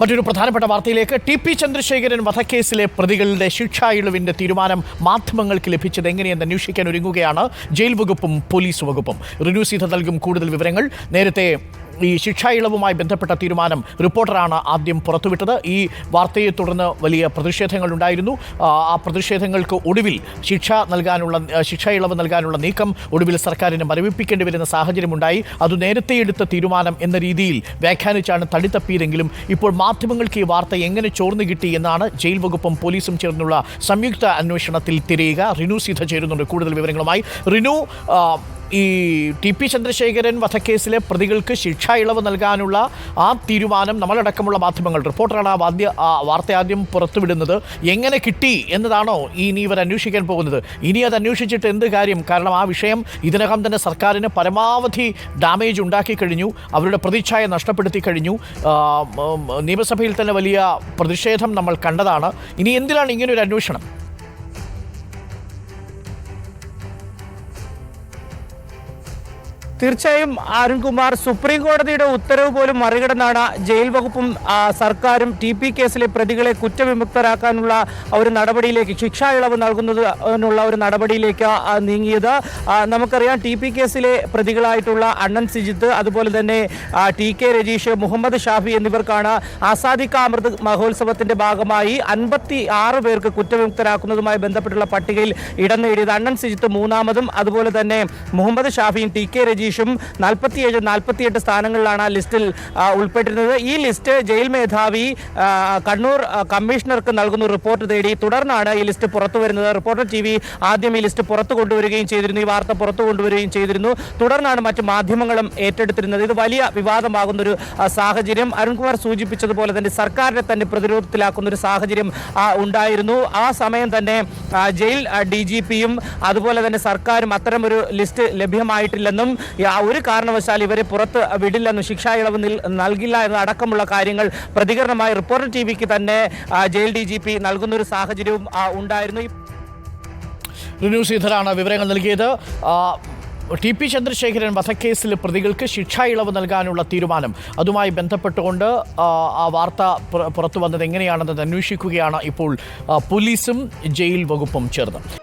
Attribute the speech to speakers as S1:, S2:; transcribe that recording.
S1: മറ്റൊരു പ്രധാനപ്പെട്ട വാർത്തയിലേക്ക്. ടി പി ചന്ദ്രശേഖരൻ വധക്കേസിലെ പ്രതികളുടെ ശിക്ഷാ ഇളവിന്റെ തീരുമാനം മാധ്യമങ്ങൾക്ക് ലഭിച്ചത് എങ്ങനെയെന്ന് അന്വേഷിക്കാൻ ഒരുങ്ങുകയാണ്. ജയിൽ വകുപ്പും പോലീസ് വകുപ്പും. റിന്യൂ സീത നൽകും കൂടുതൽ വിവരങ്ങൾ. നേരത്തെ ഈ ശിക്ഷാ ഇളവുമായി ബന്ധപ്പെട്ട തീരുമാനം റിപ്പോർട്ടറാണ് ആദ്യം പുറത്തുവിട്ടത്. ഈ വാർത്തയെ തുടർന്ന് വലിയ പ്രതിഷേധങ്ങൾ ഉണ്ടായിരുന്നു ആ, പ്രതിഷേധങ്ങൾക്ക് ഒടുവിൽ ശിക്ഷ നൽകാനുള്ള ശിക്ഷ ഇളവ് നൽകാനുള്ള നീക്കം ഒടുവിൽ സർക്കാരിനെ മരവിപ്പിക്കേണ്ടി വരുന്ന സാഹചര്യമുണ്ടായി. അത് നേരത്തെ എടുത്ത തീരുമാനം എന്ന രീതിയിൽ വ്യാഖ്യാനിച്ചാണ് തടിത്തപ്പിയതെങ്കിലും ഇപ്പോൾ മാധ്യമങ്ങൾക്ക് ഈ വാർത്ത എങ്ങനെ ചോർന്നു കിട്ടി എന്നാണ് ജയിൽ വകുപ്പും പോലീസും ചേർന്നുള്ള സംയുക്ത അന്വേഷണത്തിൽ തിരയുക. റിനു സീത ചേരുന്നുണ്ട് കൂടുതൽ വിവരങ്ങളുമായി. റിനു ഈ ടി പി ചന്ദ്രശേഖരൻ വധക്കേസിലെ പ്രതികൾക്ക് ശിക്ഷാ ഇളവ് നൽകാനുള്ള ആ തീരുമാനം നമ്മളടക്കമുള്ള മാധ്യമങ്ങൾ. റിപ്പോർട്ടറാണ് ആ വാദ്യ ആ വാർത്ത ആദ്യം പുറത്തുവിടുന്നത്. എങ്ങനെ കിട്ടി എന്നതാണോ ഇനി ഇവർ അന്വേഷിക്കാൻ പോകുന്നത്. ഇനി അത് അന്വേഷിച്ചിട്ട് എന്ത് കാര്യം? കാരണം ആ വിഷയം ഇതിനകം തന്നെ സർക്കാരിന് പരമാവധി ഡാമേജ് ഉണ്ടാക്കി കഴിഞ്ഞു. അവരുടെ പ്രതിച്ഛായ നഷ്ടപ്പെടുത്തി കഴിഞ്ഞു. നിയമസഭയിൽ തന്നെ വലിയ പ്രതിഷേധം നമ്മൾ കണ്ടതാണ്. ഇനി എന്തിനാണ് ഇങ്ങനൊരു അന്വേഷണം?
S2: തീർച്ചയായും അരുൺകുമാർ സുപ്രീം കോടതിയുടെ ഉത്തരവ് പോലും മറികടന്നാണ് ജയിൽ വകുപ്പും സർക്കാരും ടി പി കേസിലെ പ്രതികളെ കുറ്റവിമുക്തരാക്കാനുള്ള ഒരു നടപടിയിലേക്ക് ശിക്ഷാ ഇളവ് നൽകുന്നതിനുള്ള ഒരു നടപടിയിലേക്ക് നീങ്ങിയത്. നമുക്കറിയാം ടി പി കേസിലെ പ്രതികളായിട്ടുള്ള അണ്ണൻ സിജിത്ത് അതുപോലെ തന്നെ ടി കെ രജീഷ് മുഹമ്മദ് ഷാഫി എന്നിവർക്കാണ് ആസാദി കാ അമൃത് മഹോത്സവത്തിന്റെ ഭാഗമായി അൻപത്തി ആറ് പേർക്ക് കുറ്റവിമുക്തരാക്കുന്നതുമായി ബന്ധപ്പെട്ടുള്ള പട്ടികയിൽ ഇടം നേടിയത് അണ്ണൻ സിജിത്ത് മൂന്നാമതും അതുപോലെ തന്നെ മുഹമ്മദ് ഷാഫിയും ടി കെ രജീഷും നാൽപ്പത്തിയേഴ് നാൽപ്പത്തിയെട്ട് സ്ഥാനങ്ങളിലാണ് ആ ലിസ്റ്റിൽ ഉൾപ്പെട്ടിരുന്നത്. ഈ ലിസ്റ്റ് ജയിൽ മേധാവി കണ്ണൂർ കമ്മീഷണർക്ക് നൽകുന്ന റിപ്പോർട്ട് തേടി തുടർന്നാണ് ഈ ലിസ്റ്റ് പുറത്തു വരുന്നത്. റിപ്പോർട്ടർ ടി വി ആദ്യം ഈ ലിസ്റ്റ് പുറത്തു കൊണ്ടുവരികയും ചെയ്തിരുന്നു. ഈ വാർത്ത പുറത്തു കൊണ്ടുവരികയും ചെയ്തിരുന്നു. തുടർന്നാണ് മറ്റ് മാധ്യമങ്ങളും ഏറ്റെടുത്തിരുന്നത്. ഇത് വലിയ വിവാദമാകുന്ന ഒരു സാഹചര്യം. അരുൺകുമാർ സൂചിപ്പിച്ചതുപോലെ തന്നെ സർക്കാരിനെ തന്നെ പ്രതിരോധത്തിലാക്കുന്ന ഒരു സാഹചര്യം ഉണ്ടായിരുന്നു. ആ സമയം തന്നെ ജയിൽ ഡി ജി പിയും അതുപോലെ തന്നെ സർക്കാരും അത്തരമൊരു ലിസ്റ്റ് ലഭ്യമായിട്ടില്ലെന്നും ഒരു കാരണവശാൽ ഇവരെ പുറത്ത് വിടില്ലെന്നും ശിക്ഷാ ഇളവ് നിൽ- നൽകില്ല എന്ന അടക്കമുള്ള കാര്യങ്ങൾ പ്രതികരണമായി റിപ്പോർട്ടർ ടി വിക്ക് തന്നെ ജയിൽ ഡി ജി പി നൽകുന്ന ഒരു സാഹചര്യവും ഉണ്ടായിരുന്നു.
S1: റിനു ശ്രീധരാണ് വിവരങ്ങൾ നൽകിയത്. ടി പി ചന്ദ്രശേഖരൻ വധക്കേസിൽ പ്രതികൾക്ക് ശിക്ഷാ ഇളവ് നൽകാനുള്ള തീരുമാനം. അതുമായി ബന്ധപ്പെട്ടുകൊണ്ട് ആ വാർത്ത പുറത്തു വന്നത് എങ്ങനെയാണെന്ന് അന്വേഷിക്കുകയാണ് ഇപ്പോൾ പോലീസും ജയിൽ വകുപ്പും ചേർന്ന്.